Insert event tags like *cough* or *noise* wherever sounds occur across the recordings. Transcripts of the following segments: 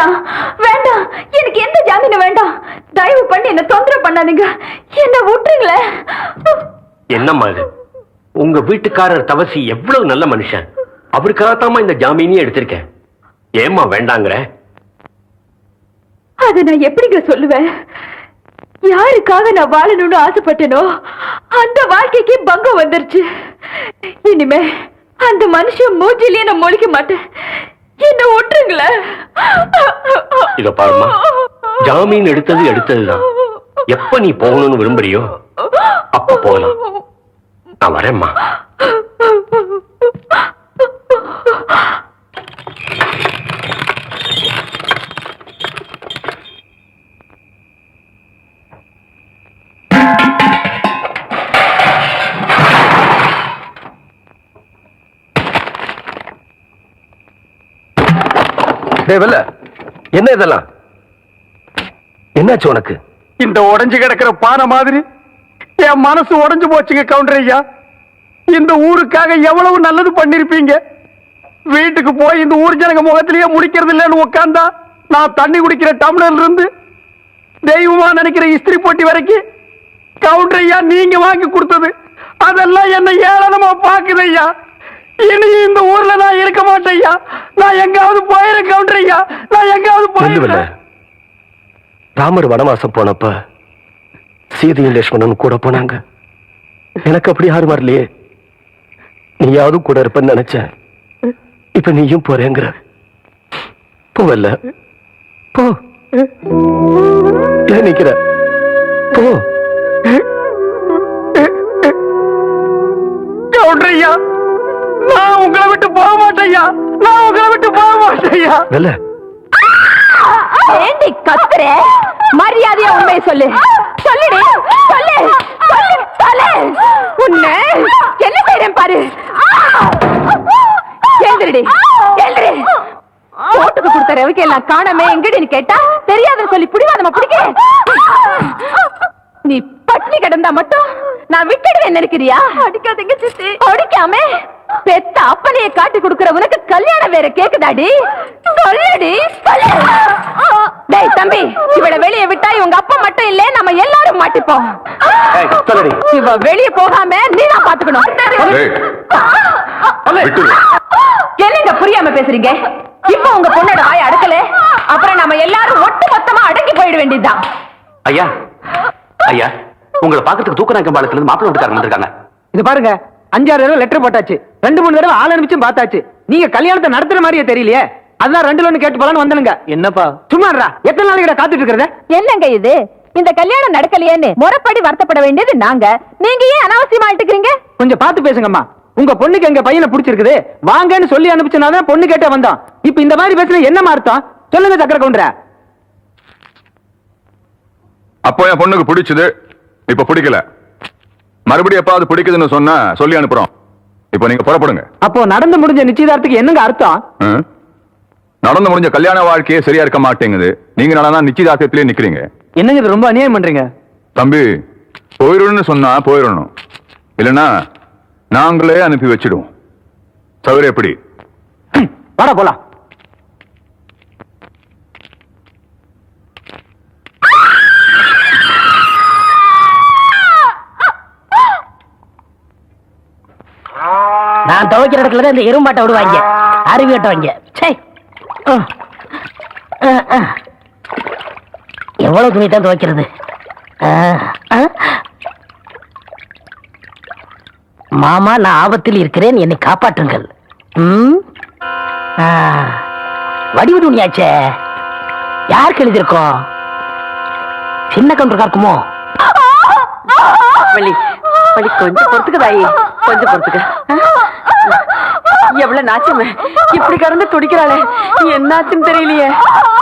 வேண்டாம் வேண்டாம். எனக்கு எந்த ஜாமீனும் வேண்டாம். தயவு பண்ணி என்ன தொந்தரவு பண்ணாதீங்க. என்ன விட்டுருங்களேன் என்னம்மா இது? உங்க வீட்டுக்காரர் தவசி எவ்வளவு நல்ல மனுஷன். அவருக்காகத்தாம்மா இந்த ஜாமீனையும் எடுத்திருக்கேன். ஏம்மா வேண்டாங்கிற? அதை நான் எப்படிங்க சொல்லுவேன்? யாருக்காக நான் வாழணும்னு ஆசைப்பட்டேனோ அந்த வாழ்க்கைக்கு பங்கம் வந்துருச்சு. இனிமே அந்த மனுஷன் மூஞ்சிலேயே நான் முழிக்க மாட்டேன். என்ன விட்டுருங்களேன் இத பாருமா ஜாமீன் எடுத்தது எடுத்ததுதான். எப்ப நீ போகணும்னு விரும்புறியோ அப்ப போகலாம். நான் வரேம்மா. டேய் வெல்ல. என்ன இதெல்லாம்? என்னாச்சு உனக்கு? இந்த உடஞ்சு கிடக்கிற பானை மாதிரி என் மனசு உடஞ்சு போச்சுங்க கவுண்டர் ஐயா. இந்த ஊருக்காக எவ்வளவு நல்லது பண்ணிருப்பீங்க? வீட்டுக்கு போய் இந்த ஊர் ஜனங்க முகத்திலேயே முடிக்கிறது இல்லைன்னு உட்காந்தா நான் தண்ணி குடிக்கிற டம்ளர்ல இருந்து தெய்வமா நினைக்கிற இஸ்திரி போட்டி வரைக்கும் கவுண்டர் ஐயா நீங்க வாங்கி கொடுத்தது. அதெல்லாம் என்ன ஏளனமா பாக்குது ஐயா. இனி இந்த ஊர்ல நான் இருக்க மாட்டேன் ஐயா நான் எங்காவது போயிரு கவுண்டர் ஐயா நான் எங்காவது நெல்லு வெல்ல போயிரு ராமர் வனவாசம் போனப்ப சீதையும் லட்சுமணனும் கூட போனாங்க. எனக்கு அப்படி யாரும் வரலையே. நீயாவது கூட இருப்பேன்னு நினைச்சேன். இப்ப நீயும் போறேங்கிற. போவல்ல போ. நிக்கிற? போ. கவுண்டர் ஐயா நான் உங்களை விட்டு போக மாட்டேயா நான் உங்களை விட்டு போக மாட்டேயா வெல்ல. ஏண்டி கத்துற? மரியாதையா உண்மையை சொல்லு. சொல்லுடி சொல்லு சொல்லு சொல்லு. உன்னை என்ன செய்றேன் பாரு. எழுந்திருடி எழுந்திரு. போட்டுக்கு கொடுத்த ரவிக்கு எல்லாம் காணமே எங்கடின்னு கேட்டா தெரியாதுன்னு சொல்லி பிடிவாதமா பிடிக்க. நீ பட்னி கிடந்தா மட்டும் நான் விட்டுடுவேன் நினைக்கிறியா? அடிக்காதீங்க சித்தி. அடிக்காம? பெத்த அப்பனையே காட்டி கொடுக்கிற உனக்கு கல்யாணம் வேற கேக்குதாடி? சொல்லுடி சொல்லு. டேய் தம்பி இவள வெளிய விட்டா இவங்க அப்பா மட்டும் இல்ல நம்ம எல்லாரும் மாட்டிப்போம். ஏய், சொல்லடி. இவ வெளிய போகாம நீ தான் பாத்துக்கணும் ஏய், விட்டுடு. என்னங்க புரியாம பேசுறீங்க? இப்ப உங்க பொண்ணோட வாய் அடக்கல. அப்புறம் நம்ம எல்லாரும் ஒட்டு மொத்தமா அடங்கி போயிட வேண்டியதுதான். ஐயா ஐயா உங்களை பாக்கிறதுக்கு தூக்க கம்பாலத்துல இருந்து மாப்பிள்ளை வீட்டுக்காரங்க வந்திருக்காங்க. இது பாருங்க அஞ்சாறு தடவை லெட்டர் போட்டாச்சு. ரெண்டு மூணு தடவை ஆள் அனுப்பிச்சும் பார்த்தாச்சு. நீங்க கல்யாணத்தை நடத்துற மாதிரியே தெரியலையே. அதான் ரெண்டு ஒண்ணு கேட்டு போலான்னு வந்தனுங்க. என்னப்பா? சும்மாடா எத்தனை நாளைக்கு காத்துட்டு இருக்கிறத? என்னங்க இது? இந்த கல்யாணம் நடக்கலையேன்னு முறைப்படி வருத்தப்பட வேண்டியது நாங்க. நீங்க ஏன் அனாவசியமா ஆயிட்டுக்கிறீங்க கொஞ்சம் பார்த்து பேசுங்கம்மா. உங்க பொண்ணுக்கு எங்க பையனை பிடிச்சிருக்குது. வாங்கன்னு சொல்லி அனுப்பிச்சனாதான் பொண்ணு கேட்டே வந்தோம் இப்ப இந்த மாதிரி பேசுனா என்னமா அர்த்தம்? சொல்லுங்க சக்கர கவுண்டர. அப்போ என் பொண்ணுக்கு பிடிச்சது இப்ப பிடிக்கல. மறுபடியும் எப்பாவது பிடிக்குதுன்னு சொன்னா சொல்லி அனுப்புறோம். இப்போ நீங்க புறப்படுங்க. அப்போ நடந்து முடிஞ்ச நிச்சயதார்த்தத்துக்கு என்னங்க அர்த்தம்? ம்? நடந்து முடிஞ்ச கல்யாண வாழ்க்கையே சரியா இருக்க மாட்டேங்குது. நீங்க நல்லா நிச்சயதார்த்தத்திலே நிக்கிறீங்க. என்னங்க இது ரொம்ப அநியாயம் பண்றீங்க? தம்பி போயிடணும்னு சொன்னா போயிடணும் இல்லைன்னா நாங்களே அனுப்பி வச்சிடுவோம். சௌகரியம் எப்படி? வாடா போலாம். நான் துவைக்கிற இடத்துல தான் இந்த எறும்பாட்டை விடுவாங்க. அருவி வெட்டுவாங்க. சே. எவ்வளவு துணி தான் துவைக்கிறது. மாமா நான் ஆபத்தில் இருக்கிறேன். என்னை காப்பாற்றுங்கள். வடிவு துணியாச்சே. யாருக்கு எழுதியிருக்கோம்? சின்ன கவுண்டருக்கா இருக்குமோ? வள்ளி வள்ளி கொஞ்சம் பொறுத்துக்கு தாயி. கொஞ்சம் பொறுத்துக்க. எவ்வளவு நாச்சமே. இப்படி கடந்து துடிக்கிறாளே. என்னாச்சுன்னு தெரியலையே.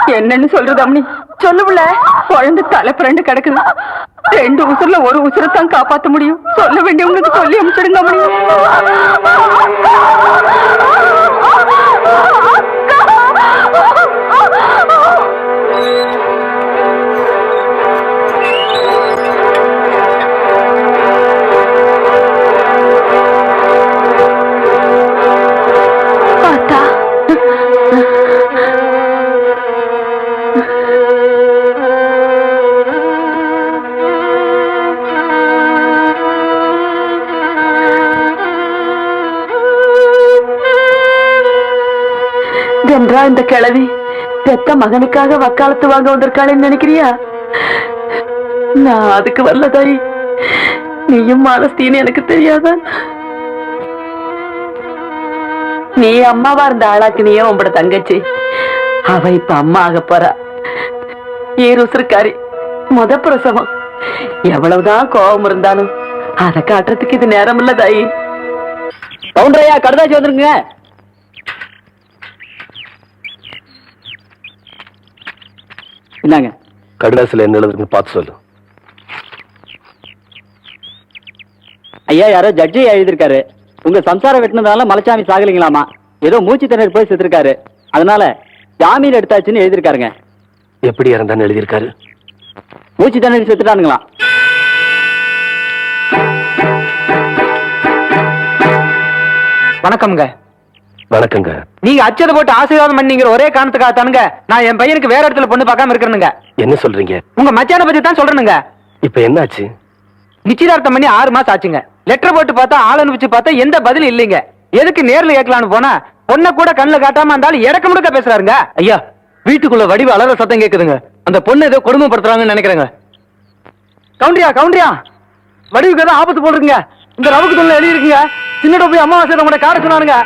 என்னன்னு சொல்றது அம்னி? சொல்லு புள்ள. குழந்தை தலை பிறண்டு கிடக்குது. ரெண்டு உசுர்ல ஒரு உசுரத்தான் காப்பாத்த முடியும். சொல்ல வேண்டியவங்களுக்கு சொல்லி அனுப்பிச்சிடுங்க அம்மனி இந்த கிழவி பெத்த மகனுக்காக வக்காலத்து வாங்க வந்திருக்காளேன்னு நினைக்கிறியா? நான் அதுக்கு வரல தாய் நீயும் மாலஸ்தீன்னு எனக்கு தெரியாதான் நீ அம்மாவா இருந்த ஆளாக்கு நீயே உங்களோட தங்கச்சி? அவ இப்ப அம்மா ஆக போறா. ஈருசுருக்காரி முத பிரசவம். எவ்வளவுதான் கோபம் இருந்தாலும் அதை காட்டுறதுக்கு இது நேரம் இல்ல தாயி கவுண்டரையா கடுதாச்சி வந்துருங்க. என்னங்க கடிதாசில என்ன எழுதுன்னு பார்த்து சொல்லு. ஐயா யாரோ ஜட்ஜி எழுதியிருக்காரு. உங்க சம்சாரம் வெட்டினதால மலைச்சாமி சாகலிங்களாமா? ஏதோ மூச்சு திணறி போய் செத்துருக்காரு. அதனால ஜாமீன் எடுத்தாச்சுன்னு எழுதியிருக்காருங்க. எப்படி இறந்தான்னு எழுதியிருக்காரு? மூச்சு திணறி செத்துட்டானுங்களாம் வணக்கம்ங்க. வணக்கங்க. நீங்க அச்சதை போட்டு ஆசீர்வாதம் பண்ணீங்கிற ஒரே காரணத்துக்காக தானுங்க. நான் என் பையனுக்கு வேற இடத்துல பொண்ணு பார்க்காம இருக்கிறேனுங்க. என்ன சொல்றீங்க? உங்க மச்சான பத்தி தான் சொல்றேனுங்க. இப்ப என்னாச்சு? நிச்சயதார்த்தம் பண்ணி ஆறு மாசம் ஆச்சுங்க. லெட்டர் போட்டு பார்த்தா ஆள் அனுப்பிச்சு பார்த்தா எந்த பதிலும் இல்லைங்க. எதுக்கு நேர்ல கேட்கலான்னு போனா பொண்ணை கூட கண்ணுல காட்டாம இருந்தாலும் இடக்க முடக்க பேசுறாருங்க. ஐயா வீட்டுக்குள்ள வடிவ அலற சத்தம் கேக்குதுங்க. அந்த பொண்ணு ஏதோ கொடுமைப்படுத்துறாங்கன்னு நினைக்கிறேங்க. கவுண்டரியா கவுண்டரியா? வடிவுக்கு ஏதோ ஆபத்து போடுறீங்க இந்த ரவுக்கு தொழில் எழுதி இருக்குங்க சின்னட போய் அமாவாசை உங்களை காட சொன்னானுங்க.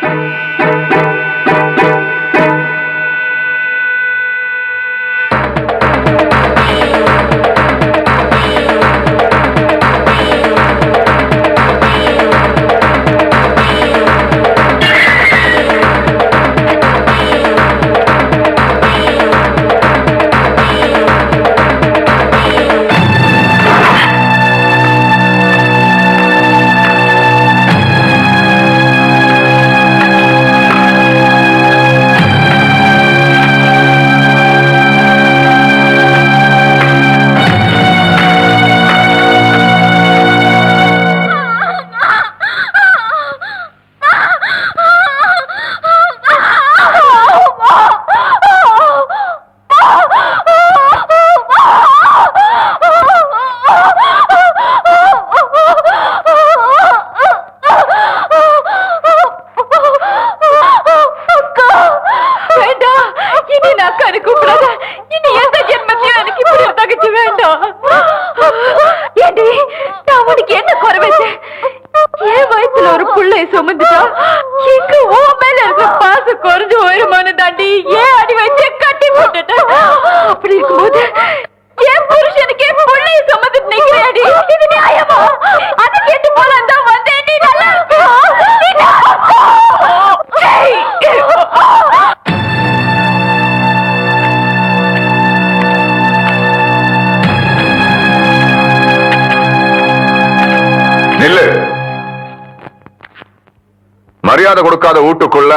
மரியாதை வீட்டுக்குள்ள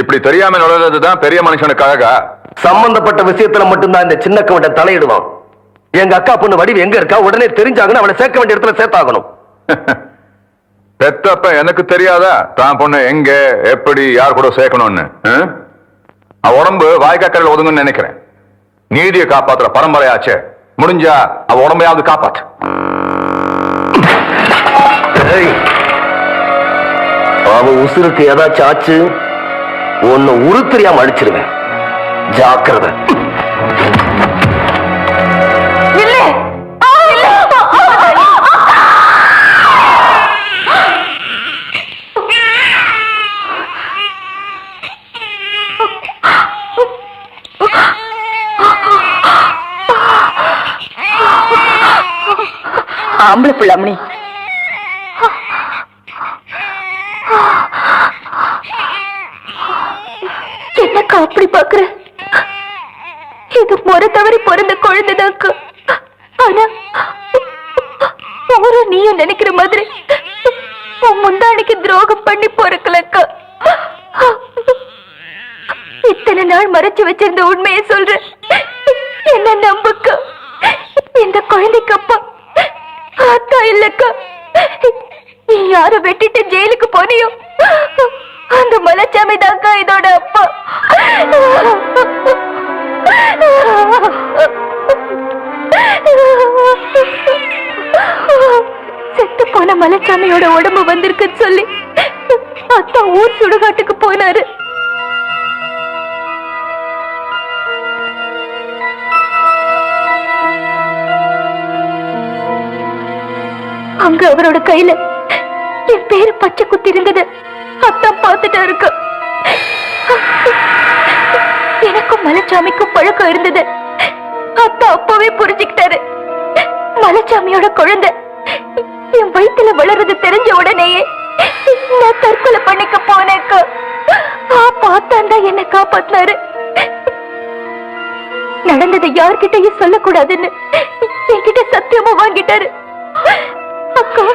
இப்படி தெரியாம நுழைறதுதான் பெரிய மனுஷனுக்கு அழகா சம்பந்தப்பட்ட விஷயத்துல மட்டும்தான் இந்த சின்ன கவட்டை தலையிடுவான். எங்க அக்கா பொண்ணு வடிவு எங்க இருக்கா? உடனே தெரிஞ்சாங்கன்னு அவளை சேர்க்க வேண்டிய இடத்துல சேர்த்தாகணும். *laughs* பெத்தப்ப எனக்கு தெரியாதா? தான் பொண்ணு எங்க எப்படி யார் கூட சேர்க்கணும்னு? உடம்பு வாய்க்காக்கரையில் ஒதுங்கன்னு நினைக்கிறேன். நீதியை காப்பாத்துற பரம்பரையாச்சே. முடிஞ்சா அவ உடம்பையாவது காப்பாற்று அவன் அவ உசுருக்கு ஏதாச்சும் ஆச்சு உன்னை உரு அடிச்சிருவேன். ஜாக்கிரதை. ஆம்பளை பிள்ளாமணி அப்படி பாக்குற இது முறை தவறி பிறந்த குழந்தைதாக்கு. ஆனா ஒரு நீயும் நினைக்கிற மாதிரி உன் முந்தானிக்கு துரோகம் பண்ணி பொறுக்கலக்கா. இத்தனை நாள் மறைச்சு வச்சிருந்த உண்மையை சொல்றேன். என்ன நம்புக்கா? இந்த குழந்தைக்கு அப்பா ஆத்தா இல்லக்கா. நீ யார வெட்டிட்டு ஜெயிலுக்கு போனியோ? அந்த மலைச்சாமி தாக்கா இதோட அப்பா. செத்து போன மலைச்சாமியோட உடம்பு வந்திருக்கு சொல்லி அத்தா ஊர் சுடுகாட்டுக்கு போனாரு. அங்க அவரோட கையில என் பேரு பச்சை குத்தி இருந்தது. அத்தா பார்த்துட்டா இருக்கு. எனக்கும் மலைச்சாமிக்கும் பழக்கம் இருந்தது. அத்தா அப்பவே புரிஞ்சுக்கிட்டாரு. மலைச்சாமியோட குழந்தை என் வயித்துல வளர்றது தெரிஞ்ச உடனேயே நான் தற்கொலை பண்ணிக்க போனேக்க. பார்த்தான் தான் என்ன காப்பாத்தினாரு. நடந்ததை யார்கிட்டயும் சொல்லக்கூடாதுன்னு என்கிட்ட சத்தியமா வாங்கிட்டாரு. அக்கா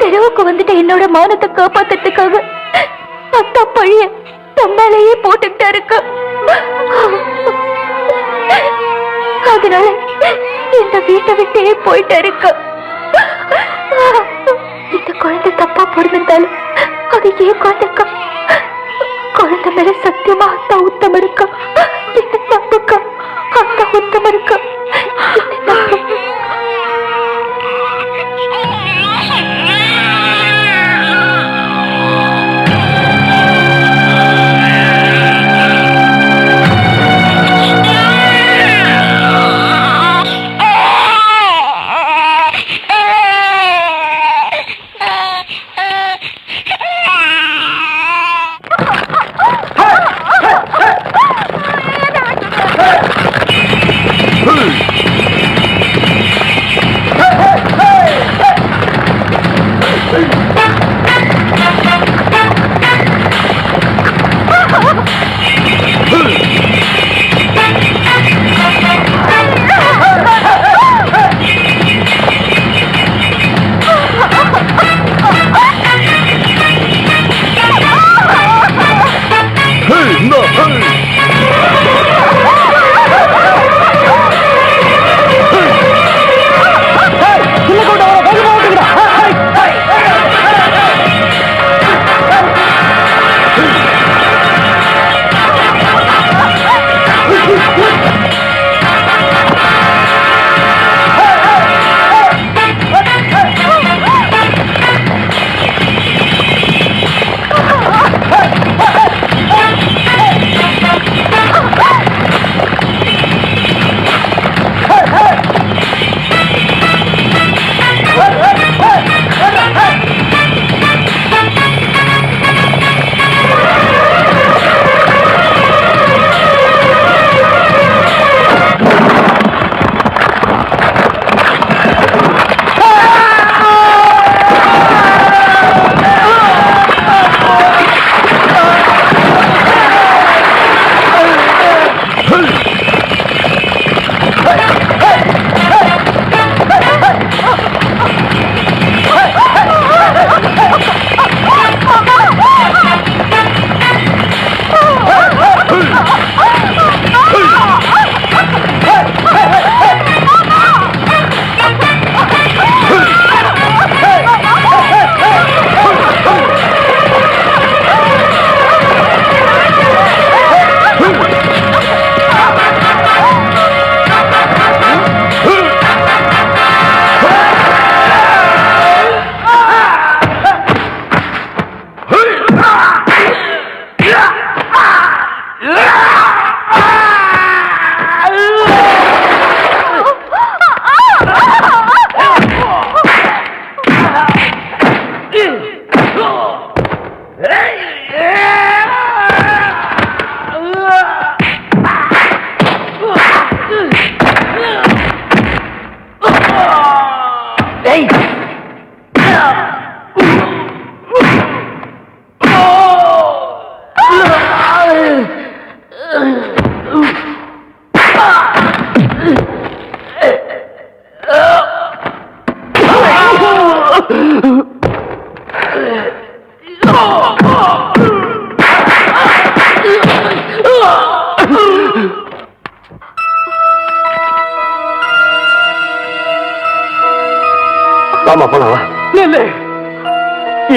தெருவுக்கு வந்துட்டு என்னோட மானத்தை காப்பாத்துறதுக்காக அத்தா பழிய தம்மாலேயே போட்டுக்கிட்டாருக்கா. அதனால இந்த வீட்டை விட்டே போயிட்டாருக்கா. இந்த குழந்தை தப்பா பிறந்திருந்தாலும் அது ஏன் குழந்தைக்கா? குழந்தை மேல சத்தியமா அத்தா உத்தம் இருக்கா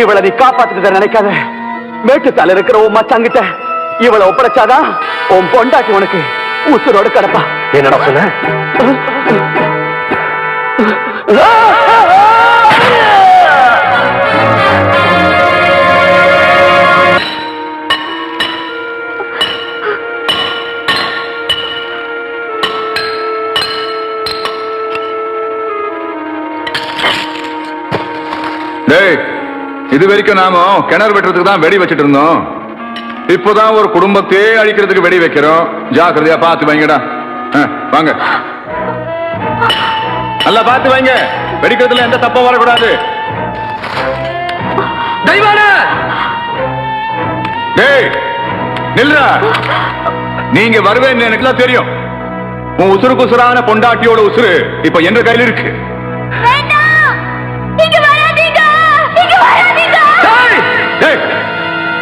இவளை நீ காப்பாத்துட்டு நினைக்காத. மேட்டுத்தால இருக்கிற உன் மச்சாங்கிட்ட இவளை ஒப்படைச்சாதான் உன் பொண்டாட்டி உனக்கு உசுரோட கிடப்பா. என்னடா சொன்ன? டேய் இது வரைக்கும் நாம கிணறு வெட்டுறதுக்கு தான் வெடி வச்சுட்டு இருந்தோம். இப்போதான் ஒரு குடும்பத்தையே அழிக்கிறதுக்கு வெடி வைக்கிறோம். ஜாக்கிரதையா பார்த்து வைங்கடா. ஆ, வாங்க. நல்லா பார்த்து வைங்க. வெடிக்கிறதுல எந்த தப்பும் வரக்கூடாது. டேய் நில்றா. நீங்க வருவேன்னு எனக்குலாம் தெரியும். உன் உசுருக்கு உசுரான பொண்டாட்டியோட உசுறு இப்ப என்ற கையில் இருக்கு.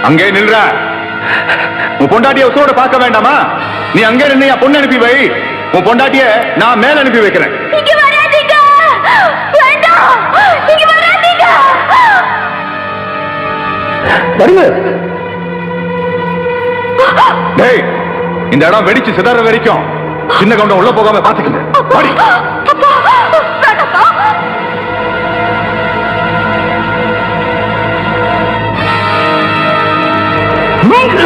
அங்கே நில்றா. உன் பொண்டாட்டிய உசுரோட பார்க்க வேண்டாமா? நீ அங்கே நின்று என் பொண்ணு அனுப்பி வை. உன் பொண்டாட்டிய நான் மேல அனுப்பி வைக்கிறேன். வடிவு டேய் இந்த இடம் வெடிச்சு சிதற வரைக்கும். சின்ன கவுண்டம் உள்ள போகாம பாத்துக்கங்க Oh,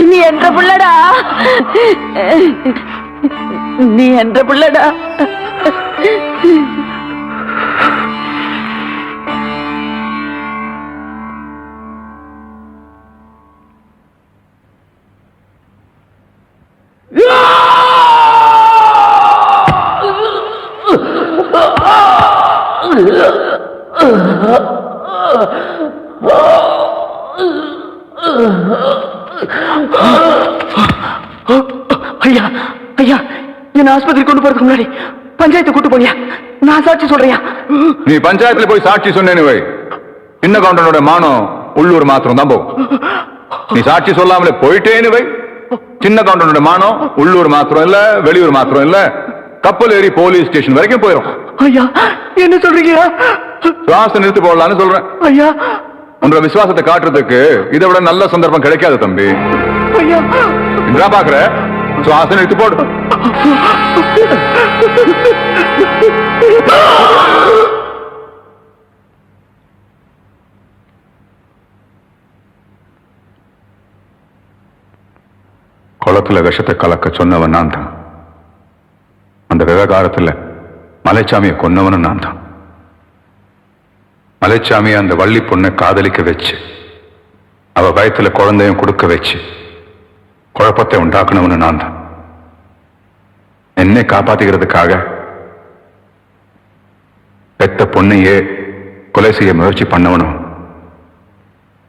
நீ என்ற பிள்ளடா. நீ என்ற பிள்ளடா. ஐயா என்ன ஆஸ்பத்திரி கொண்டு போறதுக்கு முன்னாடி பஞ்சாயத்து கூட்டு போனியா? நான் சாட்சி சொல்றியா? நீ பஞ்சாயத்துல போய் சாட்சி சொன்னேன்னு வை சின்ன கவுண்டனோட மானம் உள்ளூர் மாத்திரம் தான் போகும். நீ சாட்சி சொல்லாமலே போயிட்டேன்னு வை சின்ன கவுண்டனோட மானம் உள்ளூர் மாத்திரம் இல்ல வெளியூர் மாத்திரம் இல்ல. கப்பல் ஏறி போலீஸ் ஸ்டேஷன் வரைக்கும் போயிடும் ஐயா என்ன சொல்றீங்க சுவாசம் நிறுத்தி போடலாம்னு சொல்றேன். ஐயா. உன்னோட விசுவாசத்தை காட்டுறதுக்கு இதை விட நல்ல சந்தர்ப்பம் கிடைக்காது தம்பி. ஐயா. பாக்குற. சுவாசம் நிறுத்தி போடு. குளத்துல விஷத்தை கலக்க சொன்னவன் நான் தான். அந்த விவகாரத்துல மலைச்சாமியை கொன்னவனும் நான் தான். மலைச்சாமியை அந்த வள்ளி பொண்ணை காதலிக்க வச்சு அவ வயத்துல குழந்தையும் கொடுக்க வச்சு குழப்பத்தை உண்டாக்கணும்னு நான் தான். என்னை காப்பாத்திக்கிறதுக்காக பெத்த பொண்ணையே கொலை செய்ய முயற்சி பண்ணவனும்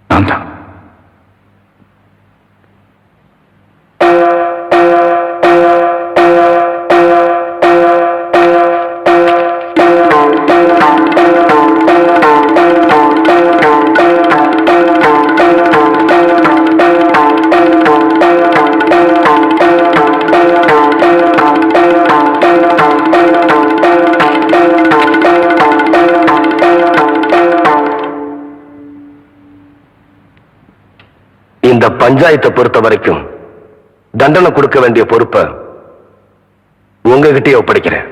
நான் தான். இந்த பஞ்சாயத்தை பொறுத்த வரைக்கும் தண்டனை கொடுக்க வேண்டிய பொறுப்பை உங்ககிட்டயே ஒப்படைக்கிறேன்.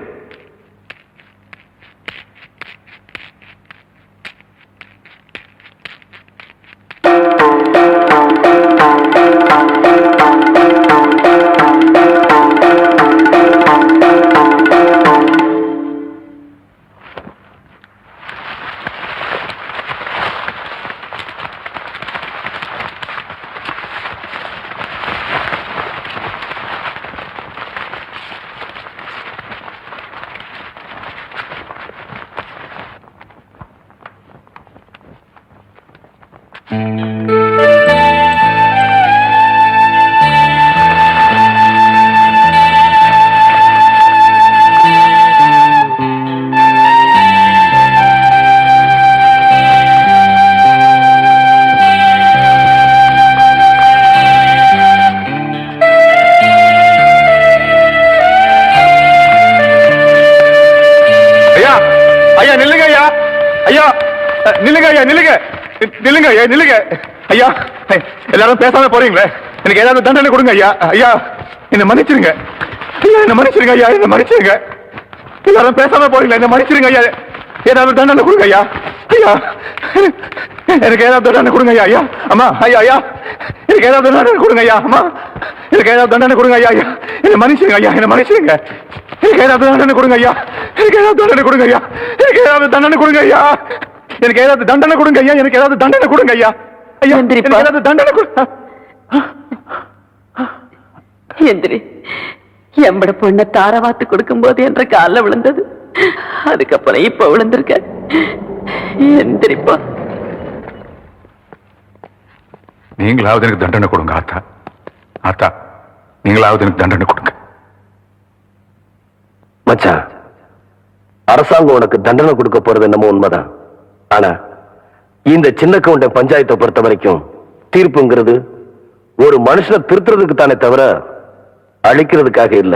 ஐயா நில்லுங்க. ஐயா எல்லாரும் பேசாம போறீங்களே? எனக்கு ஏதாவது தண்டனை கொடுங்க ஐயா. ஐயா என்ன மன்னிச்சிருங்க. ஐயா என்ன மன்னிச்சிருங்க ஐயா என்ன மன்னிச்சிருங்க. எல்லாரும் பேசாம போறீங்களே என்ன மன்னிச்சிருங்க ஐயா. ஏதாவது தண்டனை கொடுங்க ஐயா. ஐயா எனக்கு ஏதாவது தண்டனை கொடுங்க ஐயா ஐயா. அம்மா ஐயா ஐயா. எனக்கு ஏதாவது தண்டனை கொடுங்க ஐயா அம்மா. எனக்கு ஏதாவது தண்டனை கொடுங்க ஐயா ஐயா. என்ன மன்னிச்சிருங்க ஐயா என்ன மன்னிச்சிருங்க. எனக்கு ஏதாவது தண்டனை கொடுங்க ஐயா. எனக்கு ஏதாவது தண்டனை கொடுங்க ஐயா. எனக்கு ஏதாவது தண்டனை கொடுங்க ஐயா. எனக்கு ஏதாவது தண்டனை கொடுங்க ஐயா எனக்கு ஏதாவது தண்டனை கொடுங்க ஐயா. ஐயா. எனக்கு ஏதாவது தண்டனை கொடுங்க எந்திரி. எம்பட பொண்ண தாரவாத்து கொடுக்கும்போது என்ற கால்ல விழுந்தது. அதுக்கப்புறம் இப்ப விழுந்திருக்க. எந்திரிப்பா. நீங்களாவது எனக்கு தண்டனை கொடுங்க ஆத்தா. ஆத்தா நீங்களாவது எனக்கு தண்டனை கொடுங்க. மச்சான் அரசாங்கம் உனக்கு தண்டனை கொடுக்க போறது என்னமோ உண்மைதான். ஆனா இந்த சின்ன கவுண்ட பஞ்சாயத்தை பொறுத்த வரைக்கும் தீர்ப்புங்கிறது ஒரு மனுஷனை திருத்துறதுக்கு தானே தவிர அழிக்கிறதுக்காக இல்ல.